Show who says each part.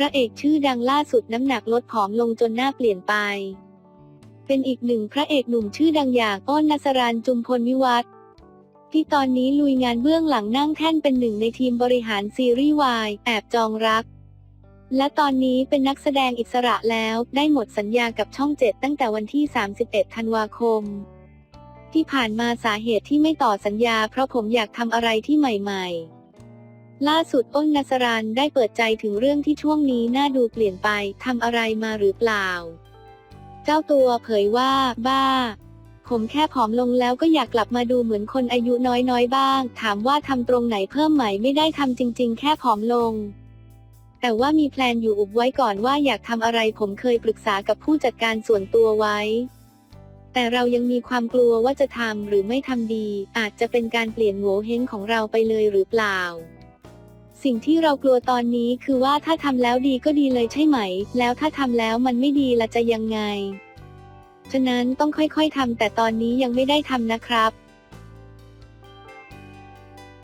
Speaker 1: พระเอกชื่อดังล่าสุดน้ำหนักลดผอมลงจนหน้าเปลี่ยนไป เป็นอีกหนึ่งพระเอกหนุ่มชื่อดังอย่างอ้นนัสรันจุมพลวิวัฒน์ที่ตอนนี้ลุยงานเบื้องหลังนั่งแท่นเป็นหนึ่งในทีมบริหารซีรีส์วายแอบจองรัก และตอนนี้เป็นนักแสดงอิสระแล้วได้หมดสัญญากับช่องเจ็ดตั้งแต่วันที่ 31 ธันวาคม ที่ผ่านมาสาเหตุที่ไม่ต่อสัญญา เพราะผมอยากทำอะไรที่ใหม่ ๆ ล่าสุดอ้นนัสรันได้เปิดใจถึงเรื่องที่ช่วงนี้น่าดูเปลี่ยนไปทำอะไรมาหรือเปล่า เจ้าตัวเผยว่า บ้า ผมแค่ผอมลงแล้วก็อยากกลับมาดูเหมือนคนอายุน้อยๆบ้าง ถามว่าทำตรงไหนเพิ่มไหมไม่ได้ทำจริง ๆ แค่ผอมลง แต่ว่ามีแพลนอยู่อุบไว้ก่อนว่าอยากทำอะไรผมเคยปรึกษากับผู้จัดการส่วนตัวไว้ แต่เรายังมีความกลัวว่าจะทำหรือไม่ทำดี อาจจะเป็นการเปลี่ยนโงเฮงของเราไปเลยหรือเปล่า สิ่งที่เรากลัวตอนนี้คือว่าถ้าทำแล้วดีก็ดีเลยใช่ไหม แล้วถ้าทำแล้วมันไม่ดีละจะยังไง ฉะนั้นต้องค่อยๆทำแต่ตอนนี้ยังไม่ได้ทำนะครับ